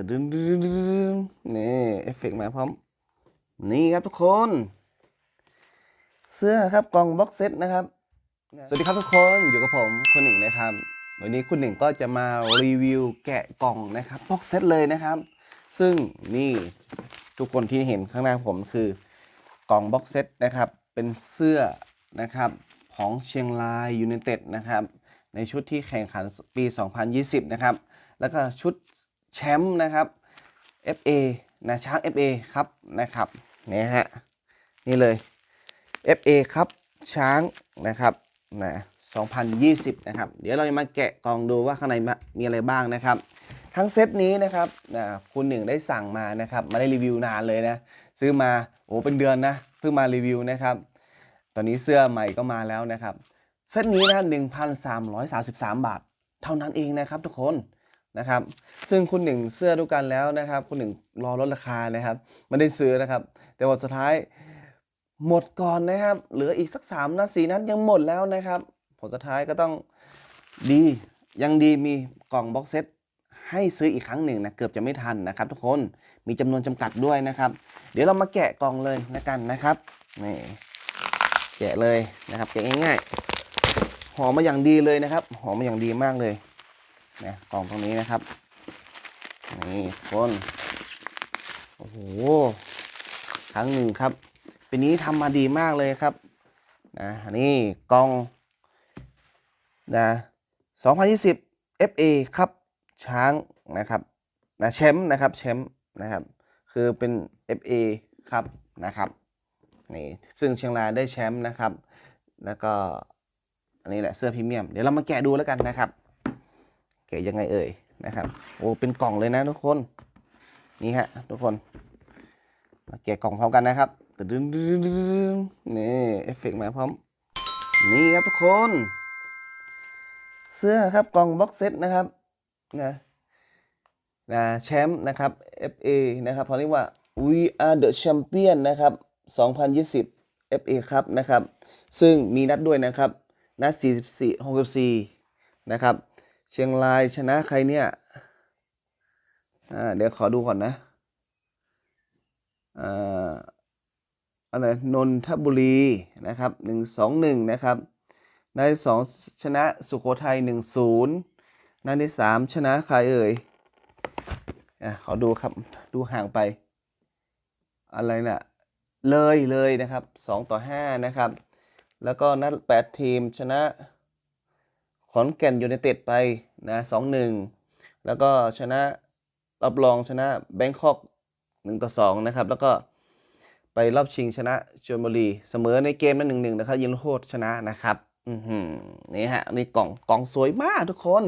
ตึดึงดึงนี่เอฟเฟกต์มาพร้อม นี่ครับทุกคน เสื้อครับกล่องบ็อกเซตนะครับ สวัสดีครับทุกคนอยู่กับผมคุณหนึ่งนะครับ วันนี้คุณหนึ่งก็จะมารีวิวแกะกล่องนะครับบ็อกเซตเลยนะครับ ซึ่งนี่ทุกคนที่เห็นข้างหน้าผมคือกล่องบ็อกเซตนะครับ เป็นเสื้อนะครับของเชียงรายยู i นเต็ดนะครับ ในชุดที่แข่งขันปี 2020 นะครับ แล้วก็ชุด แชมป์นะครับ FA นะช้าง FA ครับนะครับนี่ฮะนี่เลย FA ครับช้างนะครับนะ2020 นะครับ เดี๋ยวเราจะมาแกะกล่องดูว่าข้างในมีอะไรบ้างนะครับ ทั้งเซตนี้นะครับนะคุณหนึ่งได้สั่งมานะครับมาได้รีวิวนานเลยนะ ซื้อมาโอ้เป็นเดือนนะเพิ่งมารีวิวนะครับ ตอนนี้เสื้อใหม่ก็มาแล้วนะครับ เซตนี้นะ 1,333 บาท เท่านั้นเองนะครับทุกคน นะครับ ซึ่งคุณหนึ่งเสื้อดูกันแล้วนะครับ คุณหนึ่งรอลดราคานะครับไม่ได้ซื้อนะครับ แต่วันสุดท้ายหมดก่อนนะครับ เหลืออีกสัก3นัด4นัดยังหมดแล้วนะครับ ผลสุดท้ายก็ต้องดียังดีมีกล่องบ็อกเซตให้ซื้ออีกครั้งหนึ่งนะเกือบจะไม่ทันนะครับ ทุกคนมีจำนวนจำกัดด้วยนะครับ เดี๋ยวเรามาแกะกล่องเลยนะกันนะครับนี่แกะเลยนะครับแกะง่ายๆห่อมาอย่างดีเลยนะครับห่อมาอย่างดีมากเลย นะกล่องตรงนี้นะครับนี่คนโอ้โหครั้งหนึ่งครับปีนี้ทำมาดีมากเลยครับนะนี่กล่องนะ2020 FA ครับช้างนะครับนะแชมป์นะครับแชมป์นะครับ คือเป็น FA ครับนะครับนี่ซึ่งเชียงรายได้แชมป์นะครับ แล้วก็อันนี้แหละเสื้อพรีเมียม เดี๋ยวเรามาแกะดูแล้วกันนะครับ แกะยังไงเอ่ยนะครับ โอ้เป็นกล่องเลยนะทุกคนนี่ฮะทุกคนมาแกะกล่องพร้อมกันนะครับดึนดึนดึนนี่เอฟเฟกต์มาพร้อม นี่ครับทุกคน เสื้อครับกล่องบ็อกเซตนะครับนะนะแชมป์นะครับ FA นะครับเขาเรียกว่า We are the champion นะครับ 2020 FA ครับนะครับ ซึ่งมีนัดด้วยนะครับ นัด 44 64 นะครับ เชียงรายชนะใครเนี่ย อ่า เดี๋ยวขอดูก่อนนะอ่าอะไรนนทบุรีนะครับหนึ่งสองหนึ่งนะครับนัดที่สองชนะสุโขทัยหนึ่งศูนย์นัดที่สามชนะใครเอ่ยอะขอดูครับดูห่างไป อะไรน่ะเลยเลยนะครับสองต่อห้านะครับ แล้วก็นัดแปดทีมชนะ ขอนแก่นยูไนเต็ดไปนะสองหนึ่งแล้วก็ชนะรับรองชนะแบงคอกหนึ่งต่อสองนะครับ แล้วก็ไปรอบชิงชนะชลบุรี เสมอในเกมนั้นหนึ่งหนึ่งนะครับ ยิงลูกโทษชนะนะครับ อือหือนี่ฮะนี่กล่องกล่องสวยมากทุกคน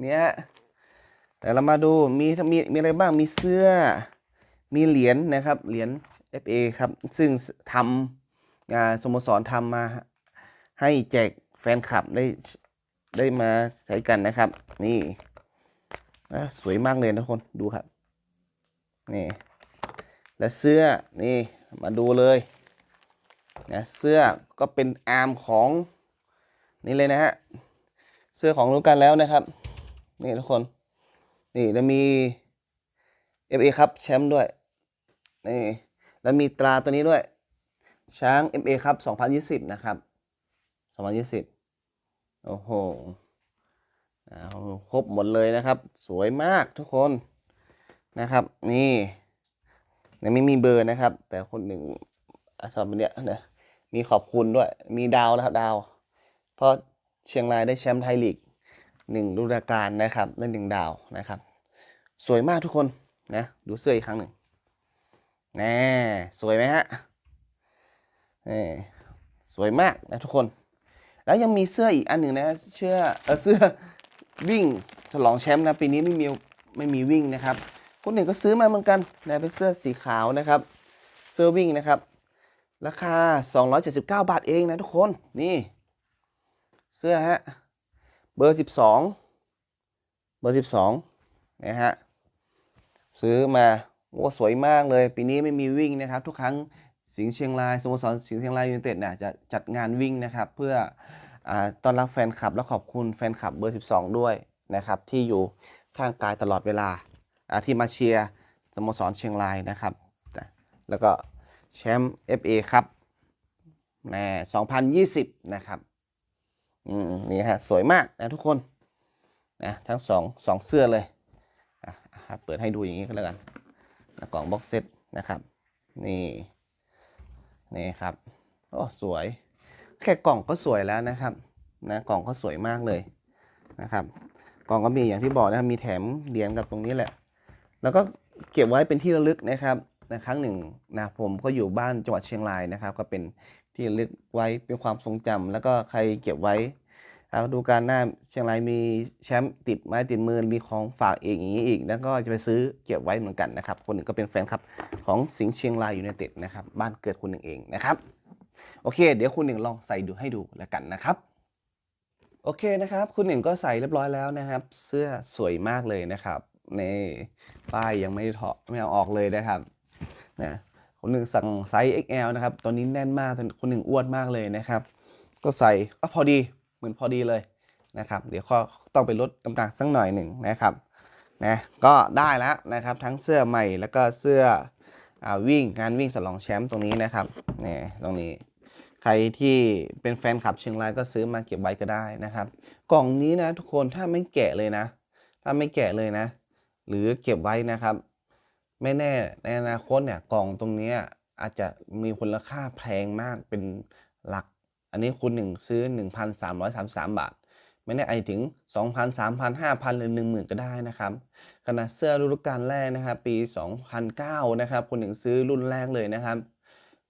เนี่ยแต่เรามาดูมีมีมีอะไรบ้างมีเสื้อ มีเหรียญนะครับ เหรียญ FA ครับ ซึ่งทำงานสโมสรทำมาให้แจกแฟนคลับได้ ได้มาใช้กันนะครับ นี่นะสวยมากเลยนะทุกคนดูครับ นี่ และเสื้อนี่มาดูเลยนะเสื้อก็เป็นอาร์มของนี่เลยนะฮะเสื้อของรู้กันแล้วนะครับ นี่ทุกคน นี่แล้วมี FA ครับแชมป์ด้วยนี่แล้วมีตราตัวนี้ด้วย ช้าง FA ครับ 2020 นะครับ 2020 โอ้โหครบหมดเลยนะครับ สวยมากทุกคนนะครับ นี่ยังไม่มีเบอร์นะครับ แต่คนหนึ่งชอบเนี้ยนะมีขอบคุณด้วย มีดาวนะครับดาว เพราะเชียงรายได้แชมป์ไทยลีกหนึ่งฤดูกาลนะครับได้หนึ่งดาวนะครับ สวยมากทุกคนนะดูเสื้ออีกครั้งหนึ่งแน่สวยไหมฮะนี่สวยมากนะทุกคน แล้วยังมีเสื้ออีกอันหนึ่งนะเชื่อเออเสื้อวิ่งฉลองแชมป์นะปีนี้ไม่มีไม่มีวิ่งนะครับคนหนึ่งก็ซื้อมาเหมือนกันนะเป็นเสื้อสีขาวนะครับ เสื้อวิ่งนะครับ ราคา 279 บาทเองนะทุกคนนี่ เสื้อฮะเบอร์ 12 เบอร์ 12นะฮะซื้อมาโอ้สวยมากเลย ปีนี้ไม่มีวิ่งนะครับ ทุกครั้ง สิงห์เชียงรายสโมสรสิงห์เชียงรายยูไนเต็ดเนี่ยจะจัดงานวิ่งนะครับ เพื่ออต้อนรับแฟนคลับและขอบคุณแฟนคลับเบอร์ 12 ด้วยนะครับที่อยู่ข้างกายตลอดเวลาที่มาเชียร์สโมสรเชียงรายนะครับ แล้วก็แชมป์ FA ครับแน่2020 นะครับอืมนี่ฮะสวยมากนะทุกคนนะทั้งสองสองเสื้อเลยอะเปิดให้ดูอย่างนี้ก็แล้วกันกล่องบ็อกเซตนะครับ นี่ นี่ครับโอ้สวย แค่กล่องก็สวยแล้วนะครับนะกล่องก็สวยมากเลยนะครับ กล่องก็มีอย่างที่บอกนะครับมีแถมเหรียญกับตรงนี้แหละ แล้วก็เก็บไว้เป็นที่ระลึกนะครับนะครั้งหนึ่งนะผมก็อยู่บ้านจังหวัดเชียงรายนะครับ ก็เป็นที่ระลึกไว้เป็นความทรงจำแล้วก็ใครเก็บไว้ ดูการหน้าเชียงรายมีแชมป์ติดไม้ติดมือมีของฝากอีกอย่างนี้อีก แล้วก็จะไปซื้อเก็บไว้เหมือนกันนะครับ คนหนึ่งก็เป็นแฟนคลับของสิงห์เชียงรายอยูไนเต็ดนะครับ บ้านเกิดคุณหนึ่งเองนะครับ โอเค เดี๋ยวคุณหนึ่งลองใส่ดูให้ดูแล้วกันนะครับ โอเคนะครับ คุณหนึ่งก็ใส่เรียบร้อยแล้วนะครับ เสื้อสวยมากเลยนะครับนี่ป้ายยังไม่เถาะไม่เอาออกเลยนะครับนะคนหนึ่งสั่งไซส์ XL นะครับ ตอนนี้แน่นมากตอนคนหนึ่งอ้วนมากเลยนะครับ ก็ใส่ก็พอดี หมือนพอดีเลยนะครับ เดี๋ยวก็ต้องไปลดน้ำหนักสักหน่อยหนึ่งนะครับนะก็ได้แล้วนะครับทั้งเสื้อใหม่แล้วก็เสื้ออวิ่งงานวิ่งสลองแชมป์ตรงนี้นะครับนี่ตรงนี้ ใครที่เป็นแฟนคลับเชียงรายก็ซื้อมาเก็บไว้ก็ได้นะครับ กล่องนี้นะทุกคนถ้าไม่แกะเลยนะ ถ้าไม่แกะเลยนะ หรือเก็บไว้นะครับ ไม่แน่ในอนาคตเนี่ยกล่องตรงนี้อาจจะมีมูลค่าแพงมากเป็นหลัก อันนี้คุณหนึ่งซื้อ 1,333 บาท ไม่แน่ไอถึง 2,000 3,000 5,000 หรือ 10,000 ก็ได้นะครับขนาดเสื้อฤดูกาลแรกนะครับ ปี 2009 นะครับคุณหนึ่งซื้อรุ่นแรกเลยนะครับ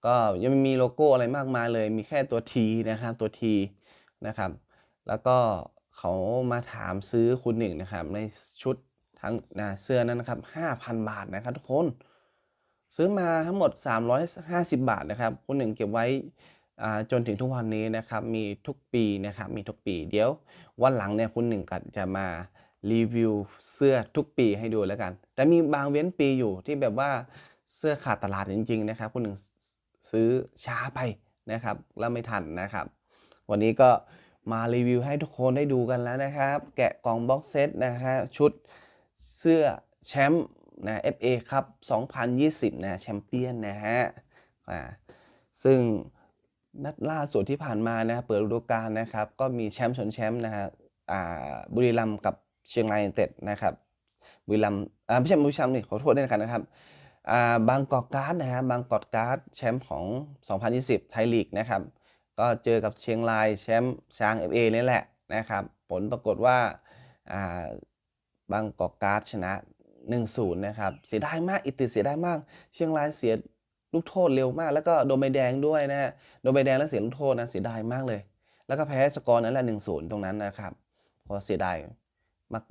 ก็ยังไม่มีโลโก้อะไรมากมายเลย มีแค่ตัว T นะครับตัว T นะครับ แล้วก็เขามาถามซื้อคุณหนึ่งนะครับ ในชุดทั้งนะเสื้อนั้นนะครับ 5,000 บาทนะครับทุกคน ซื้อมาทั้งหมด 350 บาทนะครับ คุณหนึ่งเก็บไว้ จนถึงทุกวันนี้นะครับมีทุกปีนะครับมีทุกปีเดี๋ยววันหลังเนี่ยคุณหนึ่งก็จะมารีวิวเสื้อทุกปีให้ดูแล้วกัน แต่มีบางเว้นปีอยู่ที่แบบว่าเสื้อขาดตลาดจริง ๆ นะครับ คุณหนึ่งซื้อช้าไปนะครับ แล้วไม่ทันนะครับ วันนี้ก็มารีวิวให้ทุกคนได้ดูกันแล้วนะครับ แกะกล่องบ็อกเซตนะฮะชุดเสื้อแชมป์นะ FA ครับ 2020 นะแชมเปี้ยนนะฮะซึ่ง นัดล่าสุดที่ผ่านมานะเปิดฤดูกาลนะครับ ก็มีแชมป์ชนแชมป์นะฮะบุรีรัมย์กับเชียงรายยูไนเต็ดนะครับบุรีรัมย์อ่าไม่ใช่บุรีรัมย์นี่ขอโทษด้วยกันนะครับบางกอกการ์ดนะฮะบางกอกการ์ดแชมป์ของ 2020 ไทยลีกนะครับก็เจอกับเชียงรายแชมป์ช้าง FA นี่แหละนะครับ ผลปรากฏว่าอ่าบางกอกการ์ดชนะ 1-0 นะครับ เสียดายมาก อิติเสียดายมาก เชียงรายเสีย ลูกโทษเร็วมาก แล้วก็โดนใบแดงด้วยนะฮะโดนใบแดงแล้วเสียลูกโทษนะเสียดายมากเลย แล้วก็แพ้สกอร์นั้นแหละ1-0ตรงนั้นนะครับพอเสียดาย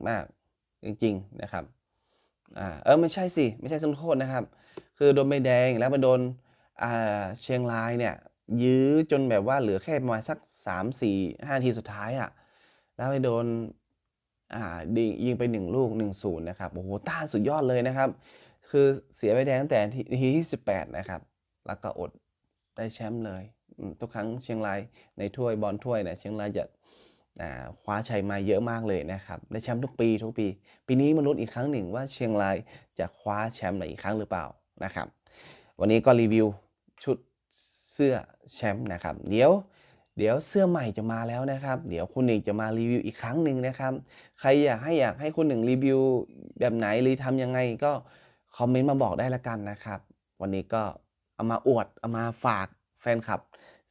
มากๆ จริงๆนะครับอ่าเออไม่ใช่สิไม่ใช่ลูกโทษนะครับ คือโดนใบแดงแล้วมาโดนอ่าเชียงรายเนี่ยยื้อจนแบบว่าเหลือแค่ประมาณสัก 3 4 5นาทีสุดท้ายอะ่ะ แล้วไปโดนอ่ายิงไป 1 ลูก 1-0 นะครับ โอ้โหต้านสุดยอดเลยนะครับ คือเสียใบแดงตั้งแต่ทีที่ 18 นะครับ แล้วก็อดได้แชมป์เลย ทุกครั้งเชียงรายในถ้วยบอลถ้วยเนี่ยเชียงรายจะคว้าชัยมาเยอะมากเลยนะครับได้แชมป์ทุกปีทุกปี ปีนี้มาลุ้นอีกครั้งหนึ่งว่าเชียงรายจะคว้าแชมป์อีกครั้งหรือเปล่านะครับ วันนี้ก็รีวิวชุดเสื้อแชมป์นะครับ เดี๋ยวเดี๋ยวเสื้อใหม่จะมาแล้วนะครับ เดี๋ยวคุณหนึ่งจะมารีวิวอีกครั้งหนึ่งนะครับ ใครอยากให้อยากให้คุณหนึ่งรีวิวแบบไหนหรือทำยังไงก็ คอมเมนต์มาบอกได้ละกันนะครับ วันนี้ก็เอามาอวดเอามาฝากแฟนคลับ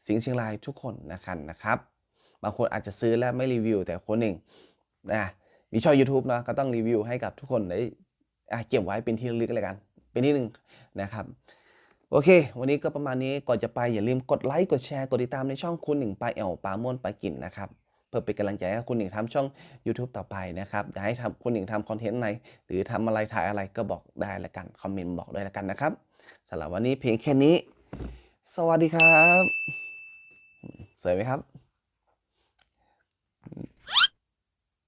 สิงห์เชียงรายทุกคนนะครับนะครับ บางคนอาจจะซื้อแล้วไม่รีวิว แต่คนหนึ่งนะมีช่อง YouTube เนาะก็ต้องรีวิวให้กับทุกคนได้เก็บไว้เป็นที่ระลึกแล้วกัน เป็นที่หนึ่งนะครับโอเค วันนี้ก็ประมาณนี้ ก่อนจะไปอย่าลืมกดไลค์ กดแชร์ กดติดตามในช่องคุณหนึ่งปลายแอวปลาม่วนปลากินนะครับ เพื่อเป็นกำลังใจให้คุณหนิงทำช่อง YouTube ต่อไปนะครับอยากให้ทำคุณหนิงทำคอนเทนต์อะไรหรือทำอะไรถ่ายอะไรก็บอกได้ละกันคอมเมนต์บอกได้ละกันนะครับสำหรับวันนี้เพียงแค่นี้ สวัสดีครับสวยไหมครับ